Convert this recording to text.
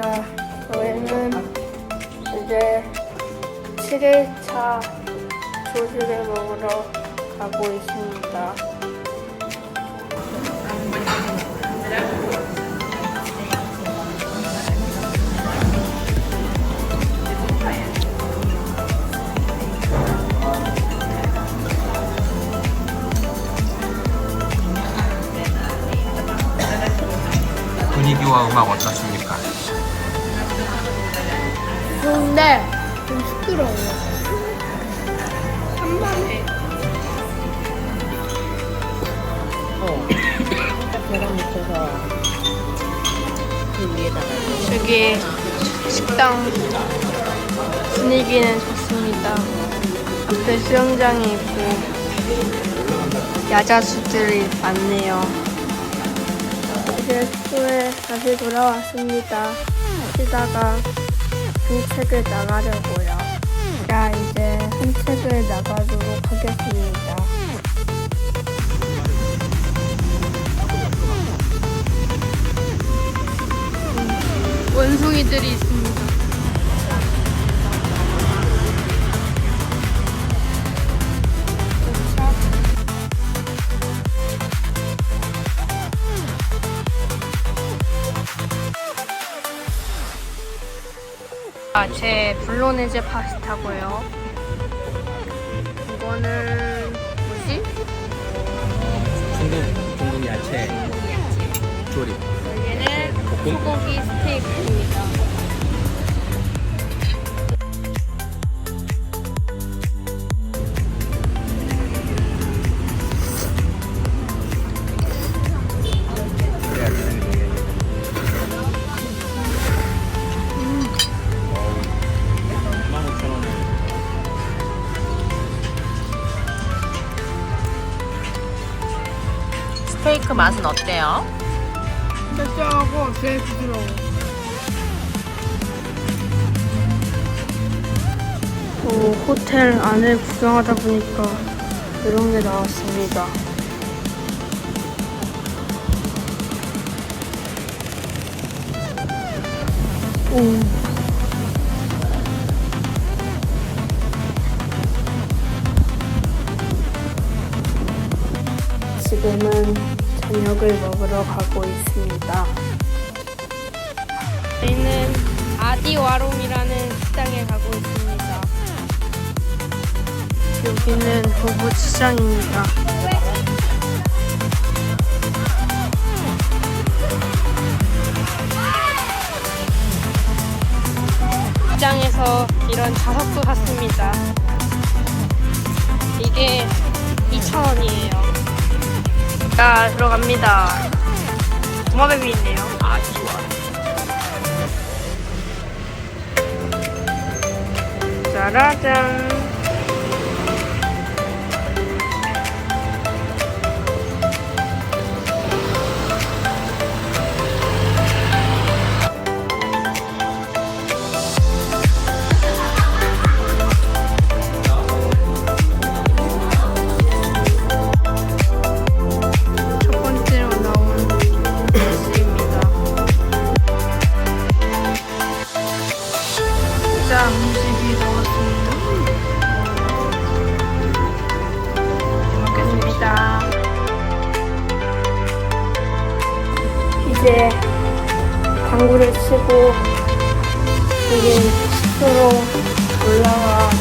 자, 저희는 이제 7일차 조식을 먹으러 가고 있습니다. 분위기와 음악 어떻습니까? 좋은데 좀 시끄러워요. 한밤에 계란 묻혀서 그 위에다가 여기 식당 분위기는 좋습니다. 앞에 수영장이 있고 야자수들이 많네요. 이제 숙소에 다시 돌아왔습니다. 쉬다가 산책을 나가려고요. 자, 이제 산책을 나가도록 하겠습니다. 원숭이들이 있습니다. 아, 제 블로네즈 파스타고요. 이거는 뭐지? 중국 중국 야채 조림. 얘는 소고기 스테이크입니다. 스테이크 맛은 어때요? 짭짤하고 제일 부드러워. 오, 호텔 안을 구경하다 보니까 이런 게 나왔습니다. 오. 지금은 저녁을 먹으러 가고 있습니다. 저희는 아디와롱이라는 식당에 가고 있습니다. 여기는 도보시장입니다. 시장에서 이런 자석도 샀습니다. 이게 2,000원이에요. 자, 들어갑니다. 도마뱀이 있네요. 아, 좋아. 짜라잔. 이제 당구를 치고 여기 숙소로 올라가겠습니다.